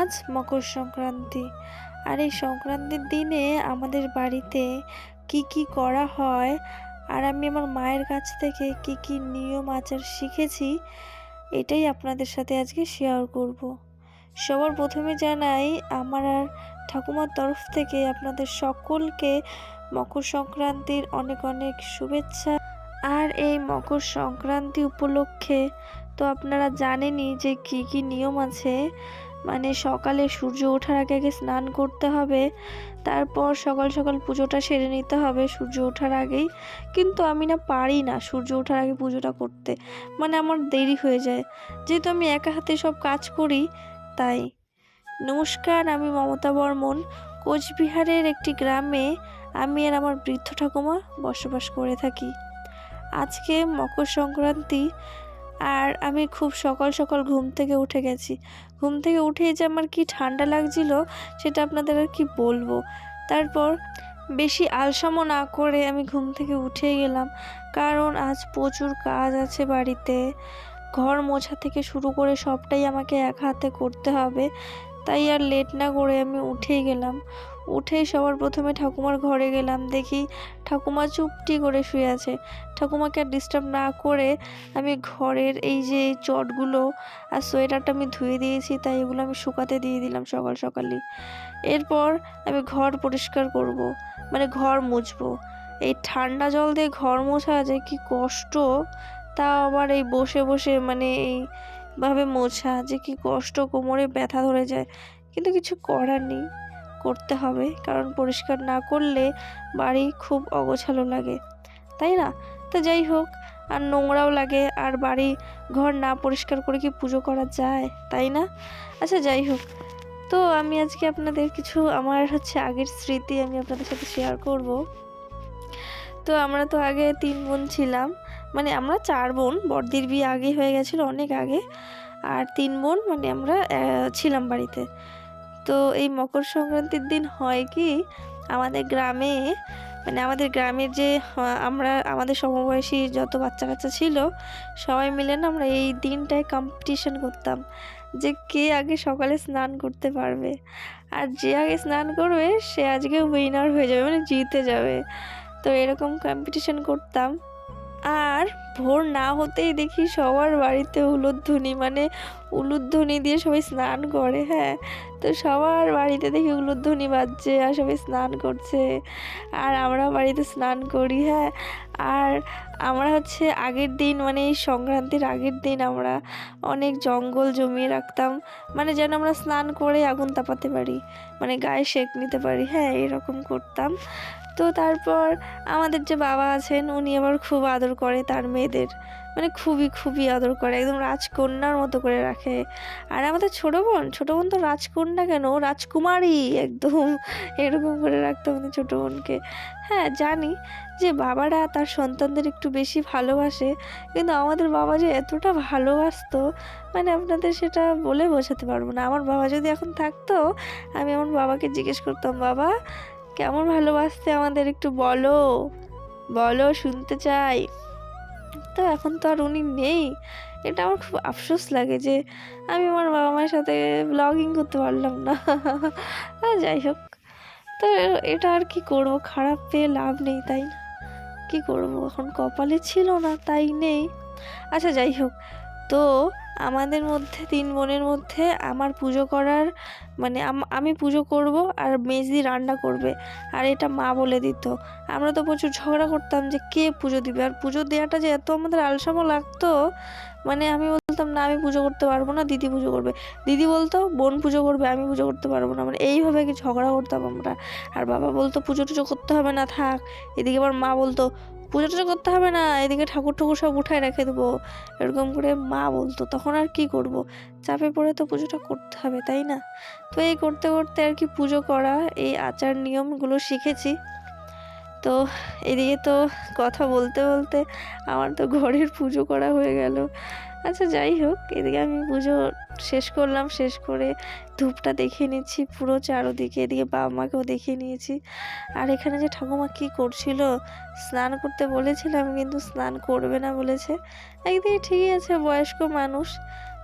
আজ মকর সংক্রান্তি আর এই সংক্রান্তির দিনে আমাদের বাড়িতে কি কি করা হয়, আর আমি আমার মায়ের কাছ থেকে কি কি নিয়ম আচার শিখেছি, এটাই আপনাদের সাথে আজকে শেয়ার করব। সবার প্রথমে জানাই, আমার আর ঠাকুমার তরফ থেকে আপনাদের সকলকে মকর সংক্রান্তির অনেক অনেক শুভেচ্ছা আর এই মকর সংক্রান্তি উপলক্ষে তো আপনারা জানেনই যে কি কি নিয়ম আছে মানে সকালে সূর্য ওঠার আগে আগে স্নান করতে হবে, তারপর সকাল সকাল পুজোটা সেরে নিতে হবে সূর্য ওঠার আগেই। কিন্তু আমি না পারি না সূর্য ওঠার আগে পুজোটা করতে মানে আমার দেরি হয়ে যায়। যেহেতু আমি একা হাতে সব কাজ করি, তাই। নমস্কার, আমি মমতা বর্মন। কোচবিহারের একটি গ্রামে আমি আর আমার বৃদ্ধ ঠাকুমা বসবাস করে থাকি। আজকে মকর সংক্রান্তি আর আমি খুব সকাল সকাল ঘুম থেকে উঠে গেছি। ঘুম থেকে উঠেই যে আমার কি ঠান্ডা লাগছিল সেটা আপনাদের আর কি বলব। তারপর বেশি আলসামো না করে আমি ঘুম থেকে উঠেই গেলাম। কারণ আজ প্রচুর কাজ আছে বাড়িতে। ঘর মোছা থেকে শুরু করে সবটাই আমাকে এক হাতে করতে হবে। তাই আর লেট না করে আমি উঠেই গেলাম। উঠেই সবার প্রথমে ঠাকুমার ঘরে গেলাম। দেখি ঠাকুমা চুপটি করে শুয়ে আছে। ঠাকুমাকে আর ডিস্টার্ব না করে আমি ঘরের এই যে চটগুলো আর সোয়েটারটা আমি ধুয়ে দিয়েছি, তাই এগুলো আমি শুকাতে দিয়ে দিলাম সকাল সকালই। এরপর আমি ঘর পরিষ্কার করব মানে ঘর মুছবো। এই ঠান্ডা জল দিয়ে ঘর মোছা যে কি কষ্ট তা আবার এই বসে বসে মানে এইভাবে মোছা যে কি কষ্ট, কোমরে ব্যথা ধরে যায়। কিন্তু কিছু করার নেই। করতে হবে, কারণ পরিষ্কার না করলে বাড়ি খুব অগোছালো লাগে। তাই না? তো যাই হোক, আর নোংরাও লাগে, আর বাড়ি ঘর না পরিষ্কার করে কি পুজো করা যায়? তাই না? আচ্ছা যাই হোক। তো আমি আজকে আপনাদের কিছু, আমার হচ্ছে আগের স্মৃতি আমি আপনাদের সাথে শেয়ার করব। তো আমরা তো আগে তিন বোন ছিলাম মানে আমরা চার বোন, বড়দির বিয়ে আগে হয়ে গেছিল, অনেক আগে। আর তিন বোন মানে আমরা ছিলাম বাড়িতে। তো এই মকর সংক্রান্তির দিন হয় কি? আমাদের গ্রামে মানে আমাদের গ্রামের যে আমরা, আমাদের সমবয়সী যত বাচ্চা কাচ্চা ছিল, সবাই মিলে না আমরা এই দিনটায় কম্পিটিশন করতাম যে কে আগে সকালে স্নান করতে পারবে। আর যে আগে স্নান করবে, সে আজকে উইনার হয়ে যাবে মানে জিতে যাবে। তো এরকম কম্পিটিশন করতাম। আর ভোর না হতেই দেখি সবার বাড়িতে উলুধ্বনি মানে উলুধ্বনি দিয়ে সবাই স্নান করে হ্যাঁ। তো সবার বাড়িতে দেখি উলুধ্বনি বাজছে আর সবাই স্নান করছে। আর আমরা বাড়িতে স্নান করি হ্যাঁ। আর আমরা হচ্ছে আগের দিন মানে এই সংক্রান্তির আগের দিন আমরা অনেক জঙ্গল জমিয়ে রাখতাম মানে যেন আমরা স্নান করে আগুন তাপাতে পারি মানে গায়ে সেঁক নিতে পারি হ্যাঁ এরকম করতাম। তো তারপর আমাদের যে বাবা আছেন, উনি আবার খুব আদর করে তার মেয়েদের। মানে খুবই খুবই আদর করে, একদম রাজকন্যার মতো করে রাখে। আর আমাদের ছোটো বোন ছোটো বোন তো রাজকন্যা কেন? রাজকুমারী একদম। এরকম করে রাখতো আমাদের ছোটো বোনকে। হ্যাঁ জানি যে বাবারা তার সন্তানদের একটু বেশি ভালোবাসে, কিন্তু আমাদের বাবা যে এতটা ভালোবাসতো মানে আপনাদের সেটা বলে বোঝাতে পারব না। আমার বাবা যদি এখন থাকতো, আমি আমার বাবাকে জিজ্ঞেস করতাম, বাবা কেমন ভালোবাসতে আমাদের একটু বলো। বলো, শুনতে চাই। তো এখন তো আর উনি নেই। এটা আমার খুব আফসোস লাগে যে আমি আমার বাবা মায়ের সাথে ব্লগিং করতে পারলাম না। আর যাই হোক। তো এটা আর কি করব? খারাপ পেয়ে লাভ নেই, তাই না? কি করব? এখন কপালে ছিল না, তাই নেই। আচ্ছা যাই হোক। তো আমাদের মধ্যে, তিন বোনের মধ্যে আমার পুজো করার মানে আম- পুজো করব আর মেজদি রান্না করবে। আর এটা মা বলে দিত। আমরা তো প্রচুর ঝগড়া করতাম যে কে পুজো দিবে। আর পুজো দেওয়াটা যে এত আমাদের আলসামো লাগতো মানে আমি বলতাম, না, আমি পুজো করতে পারব না, দিদি পুজো করবে। দিদি বলতো, বোন পুজো করবে, আমি পুজো করতে পারব না। মানে এইভাবে কি ঝগড়া করতাম আমরা। আর বাবা বলতো, পুজো টুজো করতে হবে না, থাক। এদিকে আবার মা বলতো পুজো টুজো করতে হবে না, এদিকে ঠাকুর ঠাকুর সব উঠায় রেখে দেবো। এরকম করে মা বলতো, তখন আর কি করব? চাপে পড়ে তো পুজোটা করতে হবে, তাই না? তো এই করতে করতে আর কি পুজো করা, এই আচার নিয়মগুলো শিখেছি। তো এদিকে তো কথা বলতে বলতে আমার তো ঘরের পুজো করা হয়ে গেল। আচ্ছা যাই হোক, এদিকে আমি পুজো শেষ করলাম, শেষ করে ধূপটা দেখিয়ে নিচ্ছি পুরো চারোদিকে, এদিকে বাবা মাকেও দেখিয়ে নিয়েছি। আর এখানে যে ঠাকুমা কী করছিল, স্নান করতে বলেছিলাম, কিন্তু স্নান করবে না বলেছে। একদিকে ঠিকই আছে, বয়স্ক মানুষ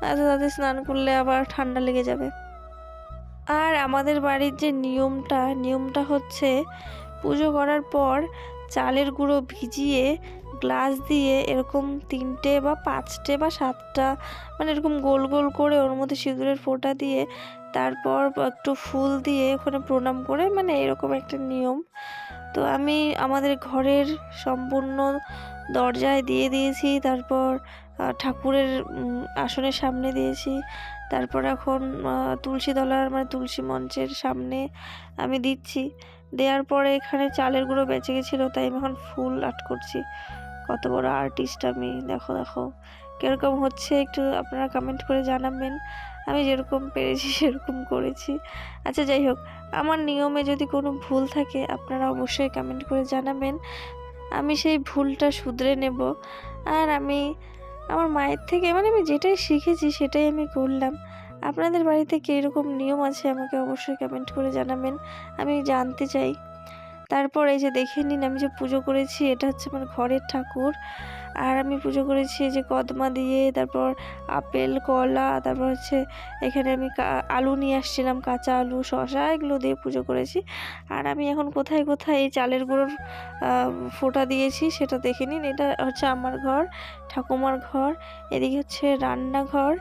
আচ্ছা তাদের স্নান করলে আবার ঠান্ডা লেগে যাবে। আর আমাদের বাড়ির যে নিয়মটা নিয়মটা হচ্ছে পুজো করার পর চালের গুঁড়ো ভিজিয়ে গ্লাস দিয়ে এরকম তিনটে বা পাঁচটে বা সাতটা মানে এরকম গোল গোল করে ওর মধ্যে সিঁদুরের ফোঁটা দিয়ে তারপর একটু ফুল দিয়ে ওখানে প্রণাম করে মানে এরকম একটা নিয়ম। তো আমি আমাদের ঘরের সম্পূর্ণ দরজায় দিয়ে দিয়েছি, তারপর ঠাকুরের আসনের সামনে দিয়েছি। তারপর এখন তুলসী তলার মানে তুলসী মঞ্চের সামনে আমি দিচ্ছি। দেওয়ার পরে এখানে চালের গুঁড়ো বেঁচে গেছিল, তাই আমি এখন ফুল আর্ট করছি। কত বড় আর্টিস্ট আমি, দেখো দেখো। কীরকম হচ্ছে একটু আপনারা কমেন্ট করে জানাবেন। আমি যেরকম পেরেছি, সেরকম করেছি। আচ্ছা যাই হোক, আমার নিয়মে যদি কোনো ভুল থাকে, আপনারা অবশ্যই কমেন্ট করে জানাবেন। আমি সেই ভুলটা শুধরে নেব। আর আমি, আমার মায়ের থেকে মানে আমি যেটাই শিখেছি, সেটাই আমি করলাম। আপনাদের বাড়িতে কীরকম নিয়ম আছে আমাকে অবশ্যই কমেন্ট করে জানাবেন। আমি জানতে চাই। তারপর এই যে দেখে নিন, আমি যে পুজো করেছি, এটা হচ্ছে আমার ঘরের ঠাকুর। আর আমি পুজো করেছি যে কদমা দিয়ে, তারপর আপেল, কলা, তারপর হচ্ছে এখানে আমি আলু নিয়ে আসছিলাম, কাঁচা আলু, শসা, এগুলো দিয়ে পুজো করেছি। আর আমি এখন কোথায় কোথায় এই চালের গুঁড়োর ফোঁটা দিয়েছি সেটা দেখে নিন। এটা হচ্ছে আমার ঘর, ঠাকুমার ঘর। এদিকে হচ্ছে রান্নাঘর,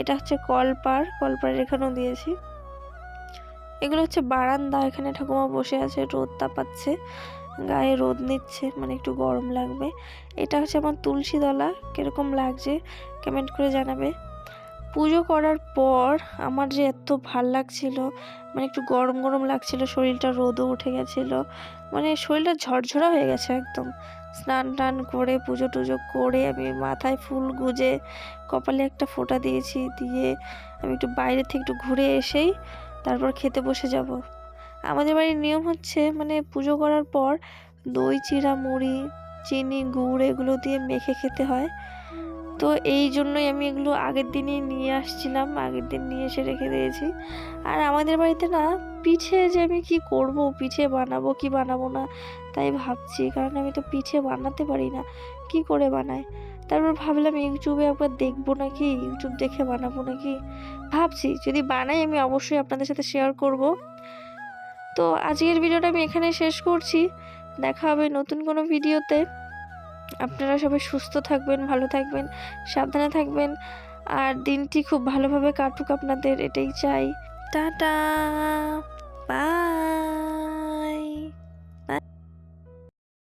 এটা হচ্ছে কলপার কলপাড়ের এখানেও দিয়েছি। এগুলো হচ্ছে বারান্দা, এখানে ঠাকুমা বসে আছে, রোদ তাপাচ্ছে, গায়ে রোদ নিচ্ছে মানে একটু গরম লাগবে। এটা হচ্ছে আমার তুলসী দলা কীরকম লাগছে কমেন্ট করে জানাবে। পুজো করার পর আমার যে এত ভালো লাগছিল মানে একটু গরম গরম লাগছিল, শরীরটা রোদও উঠে গেছিল মানে শরীরটা ঝরঝরা হয়ে গেছে একদম। স্নান টান করে, পুজো টুজো করে আমি মাথায় ফুল গুজে, কপালে একটা ফোঁটা দিয়েছি, দিয়ে আমি একটু বাইরে থেকে একটু ঘুরে এসেই তারপর খেতে বসে যাব। আমাদের বাড়ির নিয়ম হচ্ছে মানে পুজো করার পর দই চিড়া মুড়ি চিনি, গুড় এগুলো দিয়ে মেখে খেতে হয়। তো এই জন্যই আমি এগুলো আগের দিনই নিয়ে আসছিলাম, আগের দিন নিয়ে এসে রেখে দিয়েছি। আর আমাদের বাড়িতে না পিঠে যে আমি কি করব, পিঠে বানাবো কি বানাবো না, তাই ভাবছি। কারণ আমি তো পিঠে বানাতে পারি না, কি করে বানায় তারপর ভাবলাম ইউটিউবে একবার দেখব নাকি, ইউটিউব দেখে বানাবো নাকি? ভাবছি, যদি বানাই আমি অবশ্যই আপনাদের সাথে শেয়ার করব। তো আজকের ভিডিওটা আমি এখানে শেষ করছি। দেখা হবে নতুন কোনো ভিডিওতে। আপনারা সবাই সুস্থ থাকবেন, ভালো থাকবেন, সাবধানে থাকবেন, আর দিনটি খুব ভালোভাবে কাটুক আপনাদের, এটাই চাই। Tata, bye.